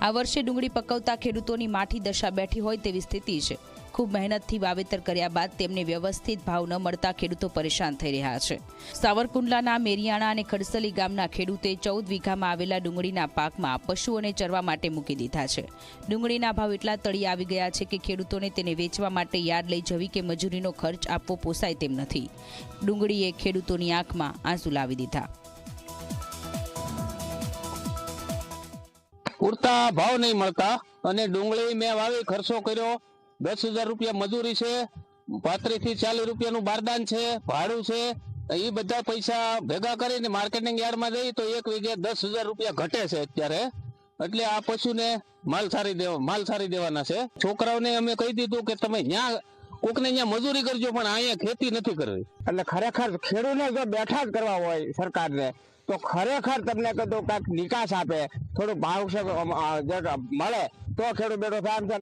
આ વર્ષે ડુંગળી પકવતા ખેડૂતોની માઠી દશા બેઠી હોય તેવી સ્થિતિ છે. ખૂબ મહેનતથી વાવેતર કર્યા બાદ તેમને વ્યવસ્થિત ભાવ ન મળતા ખેડૂતો પરેશાન થઈ રહ્યા છે. સાવરકુંડલાના મેરિયાણા અને ખડસલી ગામના ખેડૂતે ચૌદ વીઘામાં આવેલા ડુંગળીના પાકમાં પશુઓને ચરવા માટે મૂકી દીધા છે. ડુંગળીના ભાવ એટલા તળી આવી ગયા છે કે ખેડૂતોને તેને વેચવા માટે યાર્ડ લઈ જવી કે મજૂરીનો ખર્ચ આપવો પોસાય તેમ નથી. ડુંગળીએ ખેડૂતોની આંખમાં આંસુ લાવી દીધા. પૂરતા ભાવ નહીં મળતા અને ડુંગળી મેં વાવી, ખર્ચો કર્યો. દસ હજાર રૂપિયા મજૂરી છે પાંત્રીસથી ચાલીસ રૂપિયાનું બારદાન છે, ભાડું છે. એ બધા પૈસા ભેગા કરીને માર્કેટિંગ યાર્ડમાં જઈએ તો એક વીઘે દસ હજાર રૂપિયા ઘટે છે અત્યારે. એટલે આ પશુને માલ સારી દેવા માલ સારી દેવાના છે. છોકરાઓને અમે કહી દીધું કે તમે ત્યાં કોકને અહીંયા મજૂરી કરજો, પણ અહીંયા ખેતી નથી કરવી. એટલે ખરેખર ખેડૂતને જો બેઠા જ કરવા હોય સરકારને, તો ખરેખર તમને કહેતો કાંઈક નિકાસ આપે, થોડું ભાવ મળે, તો ખેડૂત બેઠો થાય.